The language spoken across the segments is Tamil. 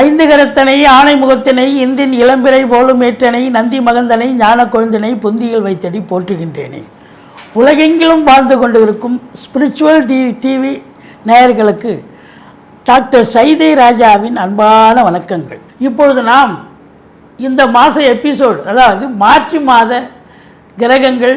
ஐந்து கரத்தனை ஆணை முகத்தினை இந்தின் இளம்பிறை போலும் ஏற்றனை நந்தி மகந்தனை ஞான கொழுந்தினை புந்தியில் வைத்தடி போற்றுகின்றேனே. உலகெங்கிலும் வாழ்ந்து கொண்டிருக்கும் ஸ்பிரிச்சுவல் டி டிவி நேயர்களுக்கு டாக்டர் சைதை ராஜாவின் அன்பான வணக்கங்கள். இப்பொழுது நாம் இந்த மாத எபிசோடு அதாவது மார்ச் மாத கிரகங்கள்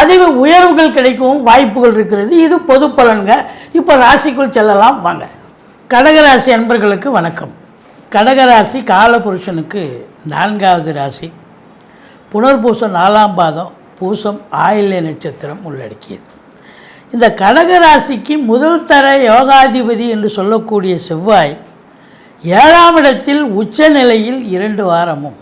பதிவு உயர்வுகள் கிடைக்கவும் வாய்ப்புகள் இருக்கிறது. இது பொது பலன்க. இப்போ ராசிக்குள் செல்லலாம். வாங்க. கடகராசி அன்பர்களுக்கு வணக்கம். கடகராசி காலபுருஷனுக்கு நான்காவது ராசி. புனர்பூசம் நாலாம் பாதம். பூசம் ஆயில்ய நட்சத்திரம் உள்ளடக்கியது. இந்த கடகராசிக்கு முதல் தர யோகாதிபதி என்று சொல்லக்கூடிய செவ்வாய் ஏழாம் இடத்தில் உச்ச நிலையில் இரண்டு வாரமும்.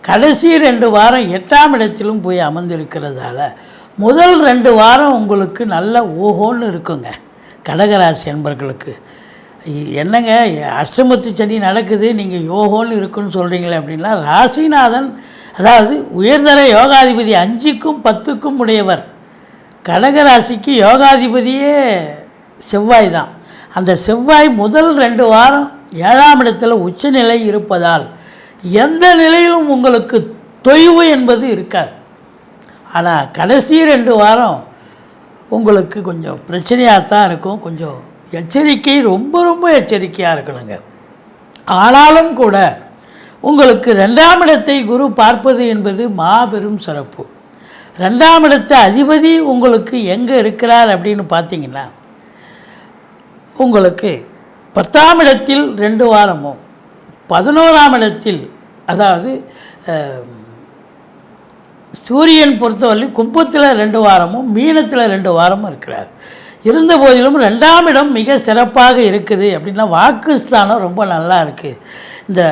கடைசி ரெண்டு வாரம் எட்டாம் இடத்திலும் போய் அமர்ந்திருக்கிறதால முதல் ரெண்டு வாரம் உங்களுக்கு நல்ல ஓஹோன்னு இருக்குங்க. கடகராசி என்பர்களுக்கு என்னங்க அஷ்டமத்து சனி நடக்குது நீங்கள் யோகோன்னு இருக்குன்னு சொல்கிறீங்களே அப்படின்னா ராசிநாதன் அதாவது உயர்தர யோகாதிபதி அஞ்சுக்கும் பத்துக்கும் உடையவர். கடகராசிக்கு யோகாதிபதியே செவ்வாய் தான். அந்த செவ்வாய் முதல் ரெண்டு வாரம் ஏழாம் இடத்துல உச்சநிலை இருப்பதால் எந்த நிலையிலும் உங்களுக்கு தொய்வு என்பது இருக்காது. ஆனால் கடைசி ரெண்டு வாரம் உங்களுக்கு கொஞ்சம் பிரச்சனையாக தான் இருக்கும். கொஞ்சம் எச்சரிக்கை ரொம்ப ரொம்ப எச்சரிக்கையாக இருக்கணுங்க. ஆனாலும் கூட உங்களுக்கு ரெண்டாம் இடத்தை குரு பார்ப்பது என்பது மாபெரும் சிறப்பு. ரெண்டாம் இடத்த அதிபதி உங்களுக்கு எங்கே இருக்கிறார் அப்படின்னு பார்த்தீங்கன்னா உங்களுக்கு பத்தாம் இடத்தில் ரெண்டு வாரமும் பதினோராம் இடத்தில் அதாவது சூரியன் பொறுத்தவரை கும்பத்தில் ரெண்டு வாரமும் மீனத்தில் ரெண்டு வாரமும் இருக்கிறார். இருந்த போதிலும் ரெண்டாம் இடம் மிக சிறப்பாக இருக்குது. அப்படின்னா வாக்குஸ்தானம் ரொம்ப நல்லா இருக்குது இந்த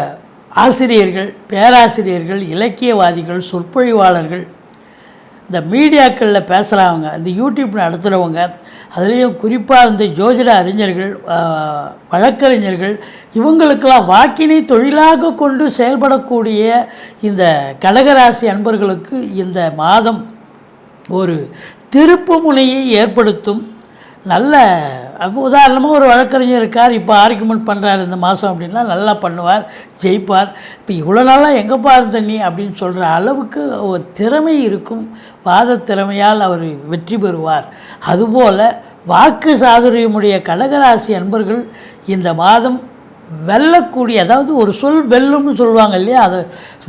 ஆசிரியர்கள் பேராசிரியர்கள் இலக்கியவாதிகள் சொற்பொழிவாளர்கள் இந்த மீடியாக்களில் பேசுகிறவங்க இந்த யூடியூப் நடத்துகிறவங்க அதுலேயும் குறிப்பாக இந்த ஜோதிட அறிஞர்கள் வழக்கறிஞர்கள் இவங்களுக்கெல்லாம் வாக்கினை தொழிலாக கொண்டு செயல்படக்கூடிய இந்த கடகராசி அன்பர்களுக்கு இந்த மாதம் ஒரு திருப்பு முனையை ஏற்படுத்தும் நல்ல அப்போ உதாரணமாக ஒரு வழக்கறிஞர் இருக்கார் இப்போ ஆர்குமெண்ட் பண்ணுறாரு இந்த மாதம் அப்படின்னா நல்லா பண்ணுவார் ஜெயிப்பார். இப்போ இவ்வளோ நாளாக எங்கே பாரு நீ அப்படின்னு சொல்கிற அளவுக்கு ஒரு திறமை இருக்கும். வாத திறமையால் அவர் வெற்றி பெறுவார். அதுபோல் வாக்கு சாதுரியமுடைய கடகராசி அன்பர்கள் இந்த மாதம் வெல்லக்கூடிய அதாவது ஒரு சொல் வெல்லும்னு சொல்லுவாங்க இல்லையா அது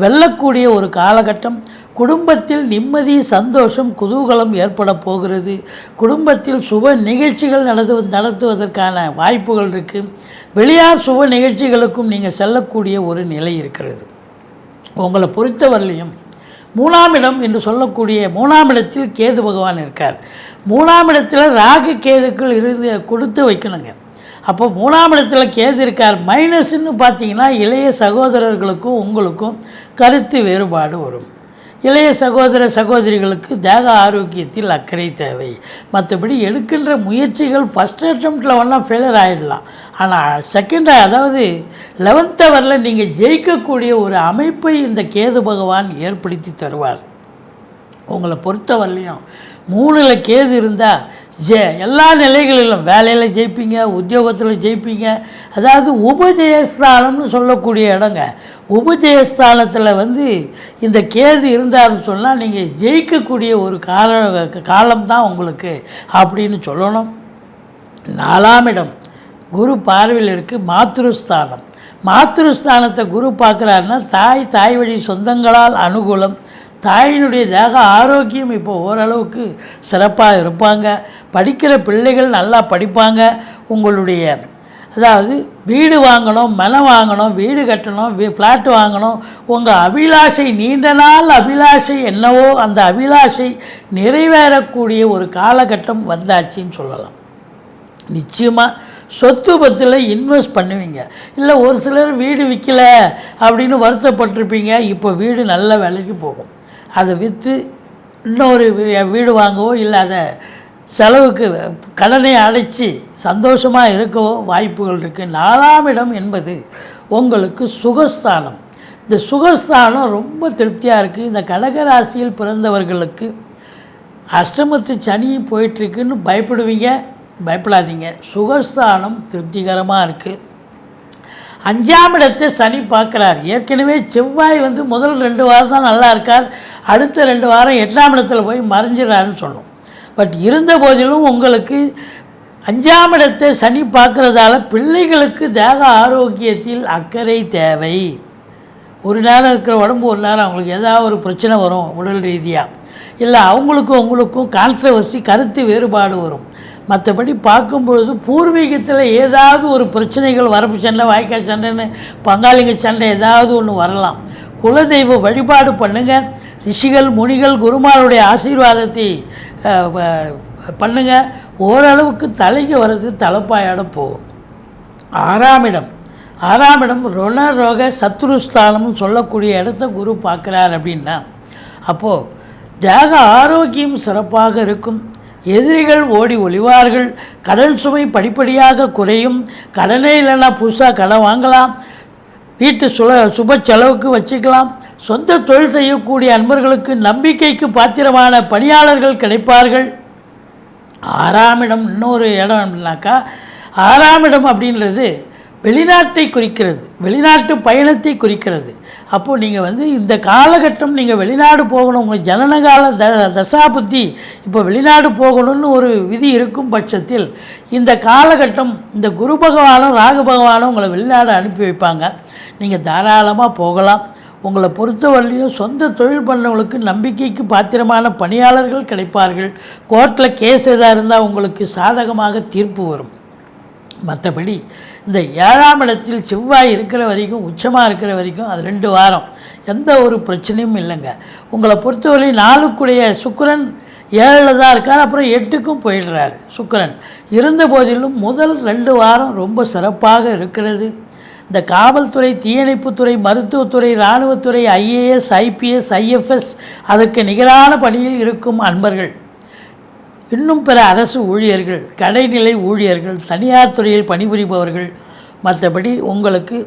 வெல்லக்கூடிய ஒரு காலகட்டம். குடும்பத்தில் நிம்மதி சந்தோஷம் குதூகலம் ஏற்பட போகிறது. குடும்பத்தில் சுப நிகழ்ச்சிகள் நடத்து நடத்துவதற்கான வாய்ப்புகள் இருக்குது வெளியார் சுப நிகழ்ச்சிகளுக்கும் நீங்கள் செல்லக்கூடிய ஒரு நிலை இருக்கிறது. உங்களை பொறுத்தவரையிலையும் மூணாம் இடம் என்று சொல்லக்கூடிய மூணாம் இடத்தில் கேது பகவான் இருக்கார். மூணாம் இடத்தில் ராகு கேதுக்கள் இருந்து கொடுத்து வைக்கணுங்க. அப்போ மூணாம் இடத்துல கேது இருக்கார். மைனஸ்ன்னு பார்த்தீங்கன்னா இளைய சகோதரர்களுக்கும் உங்களுக்கும் கருத்து வேறுபாடு வரும். இளைய சகோதர சகோதரிகளுக்கு தேக ஆரோக்கியத்தில் அக்கறை தேவை. மற்றபடி எடுக்கின்ற முயற்சிகள் ஃபஸ்ட் அட்டம்ப்டில் ஒன்றா ஃபெயிலியர் ஆகிடலாம் ஆனால் செகண்ட் அதாவது லெவன்த் ஹவரில் நீங்கள் ஜெயிக்கக்கூடிய ஒரு அமைப்பை இந்த கேது பகவான் ஏற்படுத்தி தருவார். உங்களை பொறுத்த வரலையும் மூணில் கேது இருந்தால் ஜெ எல்லா நிலைகளிலும் வேலையில் ஜெயிப்பீங்க உத்தியோகத்தில் ஜெயிப்பீங்க. அதாவது உபஜெயஸ்தானம்னு சொல்லக்கூடிய இடங்க. உபஜெயஸ்தானத்தில் வந்து இந்த கேது இருந்தாருன்னு சொன்னால் நீங்கள் ஜெயிக்கக்கூடிய ஒரு கால காலம்தான் உங்களுக்கு அப்படின்னு சொல்லணும். நாலாம் இடம் குரு பார்வையில் இருக்குது மாத்ருஸ்தானம். மாத்ருஸ்தானத்தை குரு பார்க்குறாருன்னா தாய் தாய் வழி சொந்தங்களால் அனுகூலம் தாயினுடைய தேக ஆரோக்கியம் இப்போ ஓரளவுக்கு சிறப்பாக இருப்பாங்க. படிக்கிற பிள்ளைகள் நல்லா படிப்பாங்க. உங்களுடைய அதாவது வீடு வாங்கணும் மனம் வாங்கணும் வீடு கட்டணும் வீ ஃப்ளாட் வாங்கணும். உங்கள் அபிலாஷை நீண்ட நாள் அபிலாஷை என்னவோ அந்த அபிலாஷை நிறைவேறக்கூடிய ஒரு காலகட்டம் வந்தாச்சின்னு சொல்லலாம். நிச்சயமாக சொத்து பத்தில் இன்வெஸ்ட் பண்ணுவீங்க. இல்லை ஒரு சிலர் வீடு விற்கல அப்படின்னு வருத்தப்பட்டிருப்பீங்க. இப்போ வீடு நல்ல விலைக்கு போகும். அதை விற்று இன்னொரு வீ- வீடு வாங்கவோ இல்லை அதை செலவுக்கு கடனை அடைச்சி சந்தோஷமாக இருக்கவோ வாய்ப்புகள் இருக்குது நாலாம் இடம் என்பது உங்களுக்கு சுகஸ்தானம். இந்த சுகஸ்தானம் ரொம்ப திருப்தியாக இருக்குது இந்த கடகராசியில் பிறந்தவர்களுக்கு அஷ்டமத்து சனி போயிட்டுருக்குன்னு பயப்படுவீங்க. பயப்படாதீங்க. சுகஸ்தானம் திருப்திகரமாக இருக்குது அஞ்சாம் இடத்தை சனி பார்க்குறார். ஏற்கனவே செவ்வாய் வந்து முதல் ரெண்டு வாரம் தான் நல்லா இருக்கார். அடுத்த ரெண்டு வாரம் எட்டாம் இடத்துல போய் மறைஞ்சிடறாருன்னு சொன்னோம் பட் இருந்த போதிலும் உங்களுக்கு அஞ்சாம் இடத்தை சனி பார்க்குறதால பிள்ளைகளுக்கு தேக ஆரோக்கியத்தில் அக்கறை தேவை. ஒரு நேரம் இருக்கிற உடம்பு ஒரு நேரம் அவங்களுக்கு ஏதாவது ஒரு பிரச்சனை வரும் உடல் ரீதியாக இல்லை அவங்களுக்கும் உங்களுக்கும் கான்ட்ரவர்சி கருத்து வேறுபாடு வரும். மற்றபடி பார்க்கும்பொழுது பூர்வீகத்தில் ஏதாவது ஒரு பிரச்சனைகள் வரப்பு சண்டை வாய்க்கால் சண்டைன்னு பங்காளிங்க சண்டை ஏதாவது ஒன்று வரலாம். குலதெய்வ வழிபாடு பண்ணுங்கள் ரிஷிகள் முனிகள் குருமாருடைய ஆசீர்வாதத்தை பண்ணுங்கள் ஓரளவுக்கு தலைக்கு வர்றது தலைப்பாயோட போகும். ஆறாம் இடம். ஆறாம் இடம் ருண ரோக சத்ருஸ்தானம்னு சொல்லக்கூடிய இடத்த குரு பார்க்குறார் அப்படின்னா அப்போது தேக ஆரோக்கியம் சிறப்பாக இருக்கும். எதிரிகள் ஓடி ஒளிவார்கள். கடல் சுமை படிப்படியாக குறையும். கடனே இல்லைன்னா புதுசாக கடன் வாங்கலாம். வீட்டு சுல சுப செலவுக்கு வச்சுக்கலாம். சொந்த தொழில் செய்யக்கூடிய அன்பர்களுக்கு நம்பிக்கைக்கு பாத்திரமான பணியாளர்கள் கிடைப்பார்கள். ஆறாம் இடம் இன்னொரு இடம் அப்படின்னாக்கா ஆறாம் இடம் அப்படின்றது வெளிநாட்டை குறிக்கிறது. வெளிநாட்டு பயணத்தை குறிக்கிறது. அப்போது நீங்கள் வந்து இந்த காலகட்டம் நீங்கள் வெளிநாடு போகணும். உங்கள் ஜனனகால த தசாபுத்தி இப்போ வெளிநாடு போகணும்னு ஒரு விதி இருக்கும் பட்சத்தில் இந்த காலகட்டம் இந்த குரு பகவானும் ராகு பகவானும் உங்களை வெளிநாடு அனுப்பி வைப்பாங்க. நீங்கள் தாராளமாக போகலாம். உங்களை பொறுத்தவரையிலையும் சொந்த தொழில் பண்ணவங்களுக்கு நம்பிக்கைக்கு பாத்திரமான பணியாளர்கள் கிடைப்பார்கள். கோர்ட்டில் கேஸ் எதாக இருந்தால் உங்களுக்கு சாதகமாக தீர்ப்பு வரும். மற்றபடி இந்த ஏழாம் இடத்தில் செவ்வாய் இருக்கிற வரைக்கும் உச்சமாக இருக்கிற வரைக்கும் அது ரெண்டு வாரம். எந்த ஒரு பிரச்சனையும் இல்லைங்க. உங்களை பொறுத்தவரை நாளுக்குடைய சுக்கரன் ஏழில் தான் இருக்கார் அப்புறம் எட்டுக்கும் போயிடுறாரு சுக்கரன். இருந்த போதிலும் முதல் ரெண்டு வாரம் ரொம்ப சிறப்பாக இருக்கிறது. இந்த காவல்துறை தீயணைப்புத்துறை மருத்துவத்துறை இராணுவத்துறை ஐஏஎஸ் ஐபிஎஸ் ஐஎஃப்எஸ் அதற்கு நிகரான பணியில் இருக்கும் அன்பர்கள். இன்னும் பிற அரசு ஊழியர்கள் கடைநிலை ஊழியர்கள் தனியார் துறையில் பணிபுரிபவர்கள் மற்றபடி உங்களுக்கு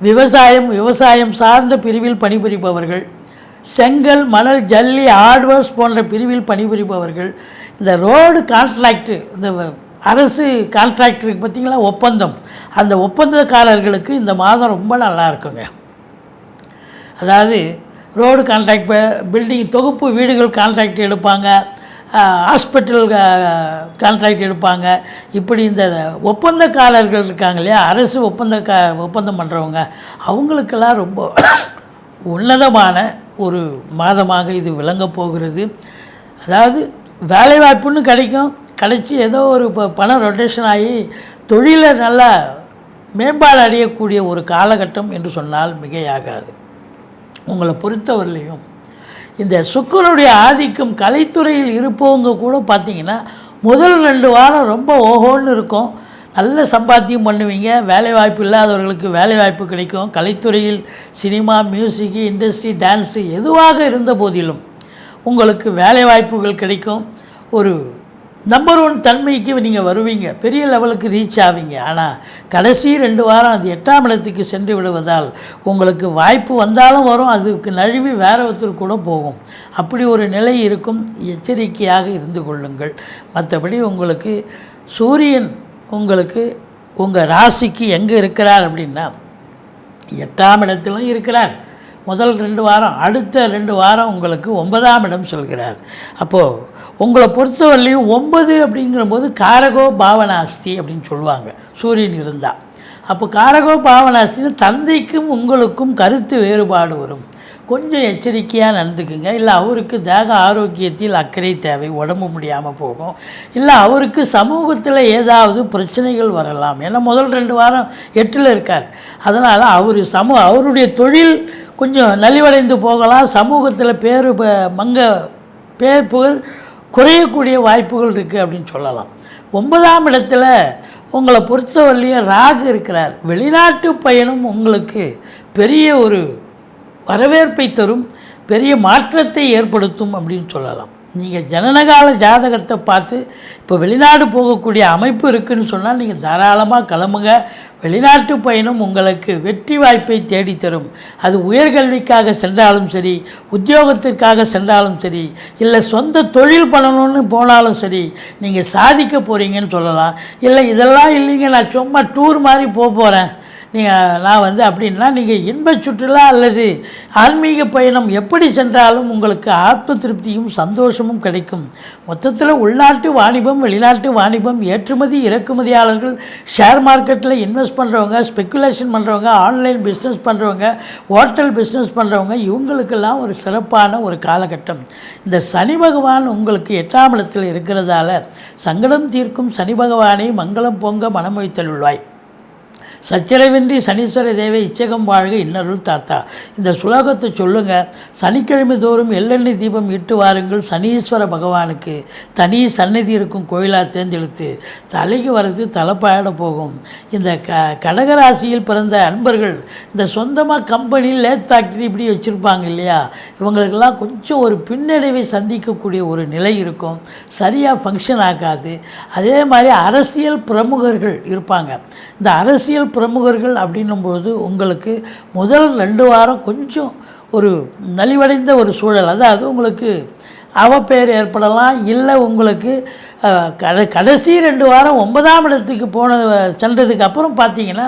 விவசாயம் விவசாயம் சார்ந்த பிரிவில் பணிபுரிபவர்கள் செங்கல் மணல் ஜல்லி ஹார்ட்வேர்ஸ் போன்ற பிரிவில் பணிபுரிபவர்கள் இந்த ரோடு கான்ட்ராக்டு இந்த அரசு கான்ட்ராக்டருக்கு பார்த்திங்களா பார்த்தீங்களா? ஒப்பந்தம். அந்த ஒப்பந்தக்காரர்களுக்கு இந்த மாதம் ரொம்ப நல்லா இருக்குங்க. அதாவது ரோடு கான்ட்ராக்ட் பில்டிங் தொகுப்பு வீடுகள் கான்ட்ராக்ட் எடுப்பாங்க. ஹாஸ்பிட்டல் கான்ட்ராக்ட் எடுப்பாங்க. இப்படி இந்த ஒப்பந்தக்காரர்கள் இருக்காங்க இல்லையா? அரசு ஒப்பந்த ஒப்பந்தம் பண்ணுறவங்க அவங்களுக்கெல்லாம் ரொம்ப உன்னதமான ஒரு மாதமாக இது விளங்க போகிறது. அதாவது வேலைவாய்ப்புன்னு கிடைக்கும். கிடைச்சி ஏதோ ஒரு ப- பணம் ரொட்டேஷன் ஆகி தொழிலை நல்லா மேம்பாடு அடையக்கூடிய ஒரு காலகட்டம் என்று சொன்னால் மிகையாகாது. உங்களை பொறுத்தவரையிலையும் இந்த சுக்கரனுடைய ஆதிக்கம் கலைத்துறையில் இருப்பவங்க கூட பார்த்தீங்கன்னா முதல் ரெண்டு வாரம் ரொம்ப ஓஹோன்னு இருக்கும். நல்ல சம்பாத்தியம் பண்ணுவீங்க. வேலை வாய்ப்பு இல்லாதவர்களுக்கு வேலை வாய்ப்பு கிடைக்கும். கலைத்துறையில் சினிமா மியூசிக்கு இண்டஸ்ட்ரி டான்ஸு எதுவாக இருந்த போதிலும் உங்களுக்கு வேலை வாய்ப்புகள் கிடைக்கும். ஒரு நம்பர் ஒன் தன்மைக்கு நீங்கள் வருவீங்க. பெரிய லெவலுக்கு ரீச் ஆவீங்க. ஆனால் கடைசி ரெண்டு வாரம் அது எட்டாம் இடத்துக்கு சென்று விடுவதால் உங்களுக்கு வாய்ப்பு வந்தாலும் வரும் அதுக்கு நழுவி வேற ஒருத்தர் கூட போகும். அப்படி ஒரு நிலை இருக்கும். எச்சரிக்கையாக இருந்து கொள்ளுங்கள். மற்றபடி உங்களுக்கு சூரியன் உங்களுக்கு உங்கள் ராசிக்கு எங்கே இருக்கிறார் அப்படின்னா எட்டாம் இடத்திலும் இருக்கிறார். முதல் ரெண்டு வாரம் அடுத்த ரெண்டு வாரம் உங்களுக்கு ஒன்பதாம் இடம் சொல்கிறார். அப்போது உங்களை பொறுத்தவரையிலையும் ஒன்பது அப்படிங்கிறபோது காரகோ பாவனாஸ்தி அப்படின்னு சொல்லுவாங்க சூரியன் இருந்தால் அப்போ காரகோ பாவனாஸ்தின்னு தந்தைக்கும் உங்களுக்கும் கருத்து வேறுபாடு வரும். கொஞ்சம் எச்சரிக்கையாக நடந்துக்குங்க. இல்லை அவருக்கு தேக ஆரோக்கியத்தில் அக்கறை தேவை உடம்பு முடியாமல் போகும். இல்லை அவருக்கு சமூகத்தில் ஏதாவது பிரச்சனைகள் வரலாம். ஏன்னா முதல் ரெண்டு வாரம் எட்டில் இருக்கார். அதனால் அவர் சமூ அவருடைய தொழில் கொஞ்சம் நலிவடைந்து போகலாம். சமூகத்தில் பேரு ப- மங்க பேர் புகழ் குறையக்கூடிய வாய்ப்புகள் இருக்குது அப்படின்னு சொல்லலாம். ஒன்பதாம் இடத்துல உங்களை பொறுத்தவரையிலையும் ராகு இருக்கிறார். வெளிநாட்டு பயணம் உங்களுக்கு பெரிய ஒரு வரவேற்பை தரும் பெரிய மாற்றத்தை ஏற்படுத்தும் அப்படின்னு சொல்லலாம். நீங்கள் ஜனனகால ஜாதகத்தை பார்த்து இப்போ வெளிநாடு போகக்கூடிய அமைப்பு இருக்குதுன்னு சொன்னால் நீங்கள் தாராளமாக கிளம்புங்க. வெளிநாட்டு பயணம் உங்களுக்கு வெற்றி வாய்ப்பை தேடித்தரும். அது உயர்கல்விக்காக சென்றாலும் சரி உத்தியோகத்திற்காக சென்றாலும் சரி இல்லை சொந்த தொழில் பண்ணணும்னு போனாலும் சரி நீங்கள் சாதிக்க போகிறீங்கன்னு சொல்லலாம். இல்லை இதெல்லாம் இல்லைங்க நான் சும்மா டூர் மாதிரி போக போகிறேன் நீங்கள் நான் வந்து அப்படின்னா நீங்கள் இன்ப சுற்றுலா அல்லது ஆன்மீக பயணம் எப்படி சென்றாலும் உங்களுக்கு ஆத்ம திருப்தியும் சந்தோஷமும் கிடைக்கும். மொத்தத்தில் உள்நாட்டு வாணிபம் வெளிநாட்டு வாணிபம் ஏற்றுமதி இறக்குமதியாளர்கள் ஷேர் மார்க்கெட்டில் இன்வெஸ்ட் பண்ணுறவங்க ஸ்பெக்குலேஷன் பண்ணுறவங்க ஆன்லைன் பிஸ்னஸ் பண்ணுறவங்க ஹோட்டல் பிஸ்னஸ் பண்ணுறவங்க இவங்களுக்கெல்லாம் ஒரு சிறப்பான ஒரு காலகட்டம். இந்த சனி பகவான் உங்களுக்கு எட்டாம் இடத்தில் இருக்கிறதால சங்கடம் தீர்க்கும் சனி பகவானை மங்களம் பொங்க மனம் வைத்தருள்வாய். சச்சரவின்றி சனீஸ்வர தேவை இச்சகம் வாழ்க இன்னருள் தாத்தா. இந்த சுலோகத்தை சொல்லுங்கள் சனிக்கிழமை தோறும் எள்ளெண்ணெய் தீபம் இட்டு வாருங்கள் சனீஸ்வர பகவானுக்கு. தனி சன்னதி இருக்கும் கோயிலாக தேர்ந்தெடுத்து தலைக்கு வரது தலைப்பாயிட போகும். இந்த க கடகராசியில் பிறந்த அன்பர்கள் இந்த சொந்தமாக கம்பெனி லேத் ஃபேக்ட்ரி இப்படி வச்சுருப்பாங்க இல்லையா? இவங்களுக்கெல்லாம் கொஞ்சம் ஒரு பின்னடைவை சந்திக்கக்கூடிய ஒரு நிலை இருக்கும். சரியாக ஃபங்க்ஷன் ஆகாது. அதே மாதிரி அரசியல் பிரமுகர்கள் இருப்பாங்க. இந்த அரசியல் பிரமுகர்கள் அப்படின்னும்போது உங்களுக்கு முதல் ரெண்டு வாரம் கொஞ்சம் ஒரு நலிவடைந்த ஒரு சூழல். அதாவது உங்களுக்கு அவப்பெயர் ஏற்படலாம். இல்லை உங்களுக்கு கட கடைசி ரெண்டு வாரம் ஒன்பதாம் இடத்துக்கு போன சென்றதுக்கு அப்புறம் பார்த்தீங்கன்னா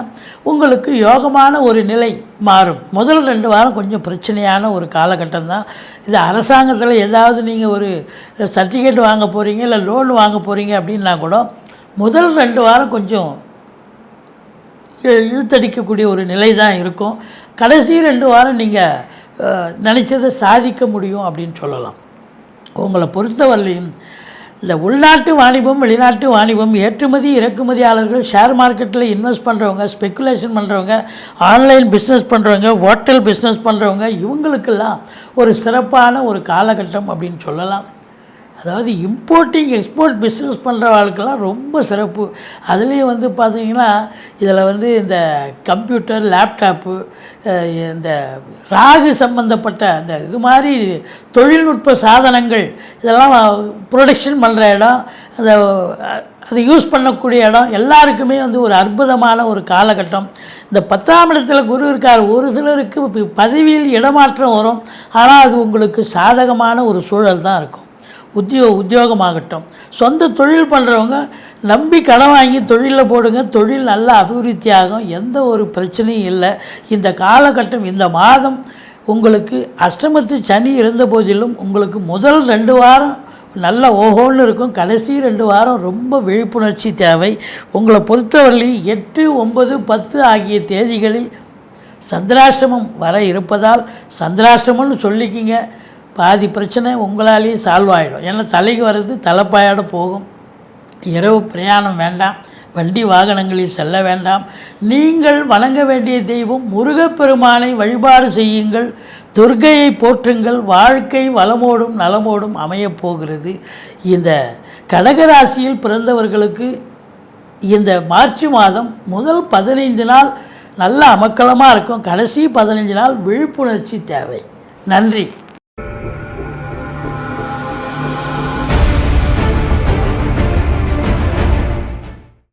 உங்களுக்கு யோகமான ஒரு நிலை மாறும். முதல் ரெண்டு வாரம் கொஞ்சம் பிரச்சனையான ஒரு காலகட்டம் தான். இது அரசாங்கத்தில் ஏதாவது நீங்கள் ஒரு சர்டிஃபிகேட் வாங்க போகிறீங்க இல்லை லோன் வாங்க போகிறீங்க அப்படின்னா கூட முதல் ரெண்டு வாரம் கொஞ்சம் இழுத்தடிக்கக்கூடிய ஒரு நிலை தான் இருக்கும். கடைசி ரெண்டு வாரம் நீங்கள் நினச்சதை சாதிக்க முடியும் அப்படின்னு சொல்லலாம். உங்களை பொறுத்தவரையிலையும் இந்த உள்நாட்டு வாணிபம் வெளிநாட்டு வாணிபம் ஏற்றுமதி இறக்குமதியாளர்கள் ஷேர் மார்க்கெட்டில் இன்வெஸ்ட் பண்ணுறவங்க ஸ்பெக்குலேஷன் பண்ணுறவங்க ஆன்லைன் பிஸ்னஸ் பண்ணுறவங்க ஹோட்டல் பிஸ்னஸ் பண்ணுறவங்க இவங்களுக்கெல்லாம் ஒரு சிறப்பான ஒரு காலகட்டம் அப்படின்னு சொல்லலாம். அதாவது இம்போர்ட்டிங் எக்ஸ்போர்ட் பிஸ்னஸ் பண்ணுற ஆளுக்கெல்லாம் ரொம்ப சிறப்பு. அதுலேயும் வந்து பார்த்தீங்கன்னா இதில் வந்து இந்த கம்ப்யூட்டர் லேப்டாப்பு இந்த ராகு சம்பந்தப்பட்ட அந்த இது மாதிரி தொழில்நுட்ப சாதனங்கள் இதெல்லாம் ப்ரொடக்ஷன் பண்ணுற இடம் அந்த அதை யூஸ் பண்ணக்கூடிய இடம் எல்லாருக்குமே வந்து ஒரு அற்புதமான ஒரு காலகட்டம். இந்த பத்தாம் இடத்துல குரு இருக்கார் ஒரு சிலருக்கு பதவியில் இடமாற்றம் வரும். ஆனால் அது உங்களுக்கு சாதகமான ஒரு சூழல் தான் இருக்கும். உத்தியோ உத்தியோகமாகட்டும். சொந்த தொழில் பண்ணுறவங்க நம்பி கடன் வாங்கி தொழிலில் போடுங்க. தொழில் நல்லா அபிவிருத்தி ஆகும் எந்த ஒரு பிரச்சனையும் இல்லை. இந்த காலகட்டம் இந்த மாதம் உங்களுக்கு அஷ்டமத்து சனி இருந்த போதிலும் உங்களுக்கு முதல் ரெண்டு வாரம் நல்ல ஓஹோன்னு இருக்கும். கடைசி ரெண்டு வாரம் ரொம்ப விழிப்புணர்ச்சி தேவை. உங்களை பொறுத்தவரையிலையும் எட்டு ஒன்பது பத்து ஆகிய தேதிகளில் சந்திராசிரமம் வர இருப்பதால் சந்திராசிரமம்னு சொல்லிக்கிங்க. பாதி பிரச்சனை உங்களாலேயே சால்வ் ஆகிடும் ஏன்னா தலைக்கு வர்றது தலைப்பாயோட போகும். இரவு பிரயாணம் வேண்டாம். வண்டி வாகனங்களில் செல்ல வேண்டாம். நீங்கள் வணங்க வேண்டிய தெய்வம் முருகப்பெருமானை வழிபாடு செய்யுங்கள். துர்க்கையை போற்றுங்கள். வாழ்க்கை வளமோடும் நலமோடும் அமையப் போகிறது. இந்த கடகராசியில் பிறந்தவர்களுக்கு இந்த மார்ச் மாதம் முதல் பதினைந்து நாள் நல்ல அமக்கலமாக இருக்கும். கடைசி பதினைஞ்சு நாள் விழிப்புணர்ச்சி தேவை. நன்றி.